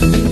Thank you.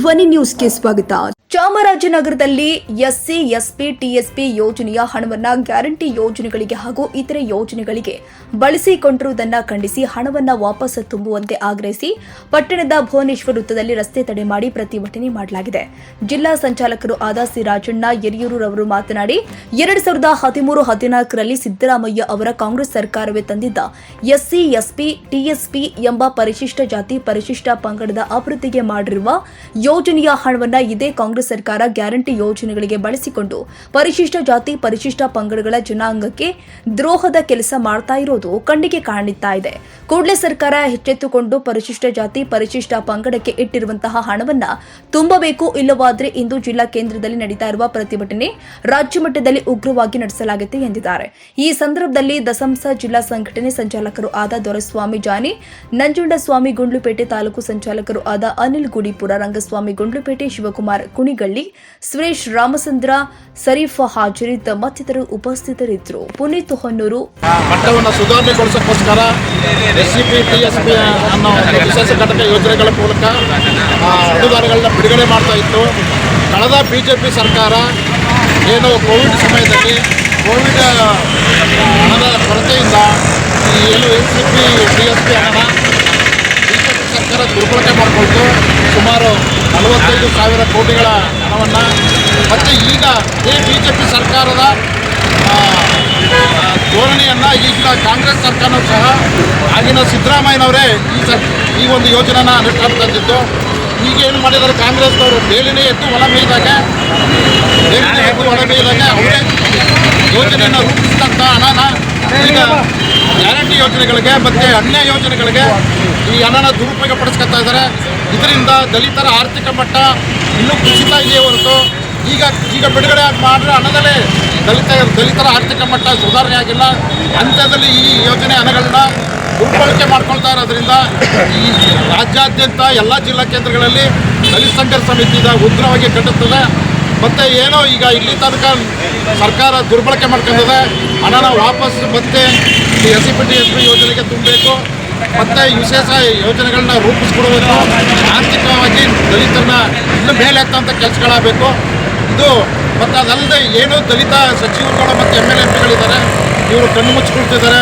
ಧ್ವನಿ ನ್ಯೂಸ್ಗೆ ಸ್ವಾಗತ. ಚಾಮರಾಜನಗರದಲ್ಲಿ ಎಸ್ಸಿ ಎಸ್ಪಿ ಟಿಎಸ್ಪಿ ಯೋಜನೆಯ ಹಣವನ್ನ ಗ್ಯಾರಂಟಿ ಯೋಜನೆಗಳಿಗೆ ಹಾಗೂ ಇತರೆ ಯೋಜನೆಗಳಿಗೆ ಬಳಸಿಕೊಂಡಿರುವುದನ್ನು ಖಂಡಿಸಿ ಹಣವನ್ನ ವಾಪಸ್ ತುಂಬುವಂತೆ ಆಗ್ರಹಿಸಿ ಪಟ್ಟಣದ ಭುವನೇಶ್ವರ ವೃತ್ತದಲ್ಲಿ ರಸ್ತೆ ತಡೆ ಮಾಡಿ ಪ್ರತಿಭಟನೆ ಮಾಡಲಾಗಿದೆ. ಜಿಲ್ಲಾ ಸಂಚಾಲಕರು ಆದ ಸಿ ರಾಜಣ್ಣ ಯರಿಯೂರವರು ಮಾತನಾಡಿ, ಎರಡು ಸಾವಿರದ ಹದಿಮೂರು ಹದಿನಾಲ್ಕರಲ್ಲಿ ಸಿದ್ದರಾಮಯ್ಯ ಅವರ ಕಾಂಗ್ರೆಸ್ ಸರ್ಕಾರವೇ ತಂದಿದ್ದ ಎಸ್ಸಿ ಎಸ್ಪಿ ಟಿಎಸ್ಪಿ ಎಂಬ ಪರಿಶಿಷ್ಟ ಜಾತಿ ಪರಿಶಿಷ್ಟ ಪಂಗಡದ ಅಭಿವೃದ್ಧಿಗೆ ಮಾಡಿರುವ ಯೋಜನೆಯ ಹಣವನ್ನ ಇದೇ ಕಾಂಗ್ರೆಸ್ ಸರ್ಕಾರ ಗ್ಯಾರಂಟಿ ಯೋಜನೆಗಳಿಗೆ ಬಳಸಿಕೊಂಡು ಪರಿಶಿಷ್ಟ ಜಾತಿ, ಪರಿಶಿಷ್ಟ ಪಂಗಡಗಳ ಜನಾಂಗಕ್ಕೆ ದ್ರೋಹದ ಕೆಲಸ ಮಾಡ್ತಾ ಇರೋದು ಕಣ್ಣಿಗೆ ಕಾಣುತ್ತಾ ಇದೆ. ಕೂಡಲೇ ಸರ್ಕಾರ ಎಚ್ಚೆತ್ತುಕೊಂಡು ಪರಿಶಿಷ್ಟ ಜಾತಿ, ಪರಿಶಿಷ್ಟ ಪಂಗಡಕ್ಕೆ ಇಟ್ಟಿರುವಂತಹ ಹಣವನ್ನ ತುಂಬಬೇಕು ಇಲ್ಲವಾದ್ರೆ ಇಂದು ಜಿಲ್ಲಾ ಕೇಂದ್ರದಲ್ಲಿ ನಡೀತಾ ಇರುವ ಪ್ರತಿಭಟನೆ ರಾಜ್ಯ ಮಟ್ಟದಲ್ಲಿ ಉಗ್ರವಾಗಿ ನಡೆಸಲಾಗುತ್ತೆ ಎಂದಿದ್ದಾರೆ. ಈ ಸಂದರ್ಭದಲ್ಲಿ ದಸಂಸ ಜಿಲ್ಲಾ ಸಂಘಟನೆ ಸಂಚಾಲಕರು ಆದ ದೊರೆಸ್ವಾಮಿ ಜಾನಿ, ನಂಜುಂಡಸ್ವಾಮಿ ಗುಂಡ್ಲುಪೇಟೆ ತಾಲೂಕು ಸಂಚಾಲಕರು ಆದ ಅನಿಲ್ ಗುಡಿಪುರ ರಂಗಸ್ವಾಮಿ ಗುಂಡ್ಲುಪೇಟೆ ಶಿವಕುಮಾರ್ ಕುಣಿಗಳ್ಳಿ, ಸುರೇಶ್ ರಾಮಚಂದ್ರ ಸರೀಫ್ ಹಾಜರಿದ್ದ ಮತ್ತಿತರರು ಉಪಸ್ಥಿತರಿದ್ದರು. ಪುನೀತ್ ಹೊನ್ನೂರು. ಮಟ್ಟವನ್ನು ಸುಧಾರಣೆಗೊಳಿಸೋಕ್ಕೋಸ್ಕರ ಅನ್ನೋ ವಿಶೇಷ ಘಟಕ ಯೋಜನೆಗಳ ಮೂಲಕ ಅನುದಾನಗಳನ್ನ ಬಿಡುಗಡೆ ಮಾಡ್ತಾ ಇತ್ತು. ಕಳೆದ ಬಿಜೆಪಿ ಸರ್ಕಾರ ಏನು ಕೋವಿಡ್ ಸಮಯದಲ್ಲಿ ಕೋವಿಡ್ ಹಣದ ಕೊರತೆಯಿಂದ ಏನು S C P D S P ಹಣ ಬಿಜೆಪಿ ಸರ್ಕಾರ ದುರ್ಬಳಕೆ ಮಾಡಿಕೊಳ್ತು. ಸುಮಾರು ನಲವತ್ತೈದು ಸಾವಿರ ಕೋಟಿಗಳ ಹಣವನ್ನು. ಮತ್ತು ಈಗ ಈ ಬಿ ಜೆ ಪಿ ಸರ್ಕಾರದ ಧೋರಣೆಯನ್ನು ಈಗಿನ ಕಾಂಗ್ರೆಸ್ ಸರ್ಕಾರನೂ ಸಹ ಆಗಿನ ಸಿದ್ದರಾಮಯ್ಯನವರೇ ಈ ಸರ್, ಈ ಒಂದು ಯೋಜನೆನ ಅನುಷ್ಠಾನ ತಂದಿದ್ದು. ಈಗ ಏನು ಮಾಡಿದ್ದಾರೆ ಕಾಂಗ್ರೆಸ್ನವರು? ಬೇಲಿನೇ ಎದ್ದು ಹೊಲ ಮೇಯ್ದಾಗ ಬೇಲಿನೇ ಎದ್ದು ಹೊಲ ಮೇಯ್ದಾಗ ಅವರೇ ಯೋಜನೆಯನ್ನು ರೂಪಿಸಿದಂಥ ಹಣನ ಈಗ ಗ್ಯಾರಂಟಿ ಯೋಜನೆಗಳಿಗೆ ಮತ್ತು ಅನ್ಯ ಯೋಜನೆಗಳಿಗೆ ಈ ಹಣನ ದುರುಪಯೋಗ ಪಡಿಸ್ಕೊತಾ ಇದ್ದಾರೆ. ಇದರಿಂದ ದಲಿತರ ಆರ್ಥಿಕ ಮಟ್ಟ ಇನ್ನೂ ಕುಸಿತ ಇದೆಯೇ ಹೊರತು ಈಗ ಈಗ ಬಿಡುಗಡೆ ಮಾಡಿರೋ ಹಣದಲ್ಲೇ ದಲಿತ ದಲಿತರ ಆರ್ಥಿಕ ಮಟ್ಟ ಸುಧಾರಣೆ ಆಗಿಲ್ಲ. ಈ ಯೋಜನೆ ಹಣಗಳನ್ನ ದುರ್ಬಳಕೆ ಮಾಡ್ಕೊಳ್ತಾ ಇರೋದ್ರಿಂದ ಈ ರಾಜ್ಯಾದ್ಯಂತ ಎಲ್ಲ ಜಿಲ್ಲಾ ಕೇಂದ್ರಗಳಲ್ಲಿ ದಲಿತ ಸಂಘರ್ಷ ಸಮಿತಿ ಉಗ್ರವಾಗಿ ಕಟ್ಟುತ್ತದೆ ಮತ್ತೆ ಏನೋ ಈಗ ಇಲ್ಲಿ ತನಕ ಸರ್ಕಾರ ದುರ್ಬಳಕೆ ಮಾಡ್ಕೊಂಡಿದೆ. ಹಣನ ವಾಪಸ್ ಮತ್ತೆ S P T S P ಯೋಜನೆಗೆ ತುಂಬಬೇಕು. ಮತ್ತು ವಿಶೇಷ ಯೋಜನೆಗಳನ್ನ ರೂಪಿಸ್ಕೊಡಬೇಕು. ಆರ್ಥಿಕವಾಗಿ ದಲಿತರನ್ನ ಇನ್ನು ಮೇಲೆ ಎತ್ತಂಥ ಕೆಲಸಗಳಾಗಬೇಕು. ಇದು ಮತ್ತು ಅದಲ್ಲದೆ ಏನು ದಲಿತ ಸಚಿವರುಗಳು ಮತ್ತು ಎಂ ಎಲ್ ಎಂ ಪಿಗಳಿದ್ದಾರೆ. ಇವರು ಕಣ್ಣು ಮುಚ್ಚಿಕೊಳ್ತಿದ್ದಾರೆ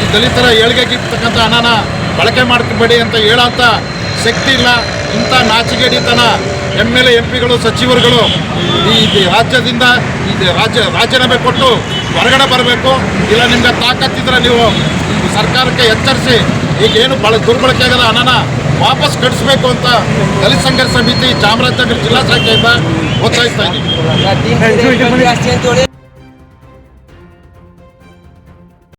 ಈ ದಲಿತರ ಏಳಿಗೆಗಿರ್ತಕ್ಕಂಥ ಹಣನ ಬಳಕೆ ಮಾಡ್ಕೊಬೇಡಿ ಅಂತ ಹೇಳೋಂಥ ಶಕ್ತಿ ಇಲ್ಲ. ಇಂಥ ನಾಚಿಗೆಡಿತನ ಎಂ ಎಲ್ ಎ, ಎಂ ಪಿಗಳು, ಸಚಿವರುಗಳು ಈ ರಾಜ್ಯದಿಂದ, ಈ ರಾಜ್ಯ, ರಾಜೀನಾಮೆ ಕೊಟ್ಟು ಹೊರಗಡೆ ಬರಬೇಕು, ಇಲ್ಲ ನಿಮ್ಗೆ ತಾಕತ್ತಿದ್ರೆ ನೀವು ಸರ್ಕಾರಕ್ಕೆ ಎಚ್ಚರಿಸಿ, ಈಗ ಏನು ಬಳ, ದುರ್ಬಳಕೆ ಆಗದ ಹಣನ ವಾಪಸ್ ಕಳಿಸ್ಬೇಕು ಅಂತ ದಲಿತ ಸಂಘರ್ಷ ಸಮಿತಿ ಚಾಮರಾಜನಗರ ಜಿಲ್ಲಾ ಶಾಖೆಯಿಂದ ಒತ್ತಾಯಿಸ್ತಾ ಇದ್ದೀವಿ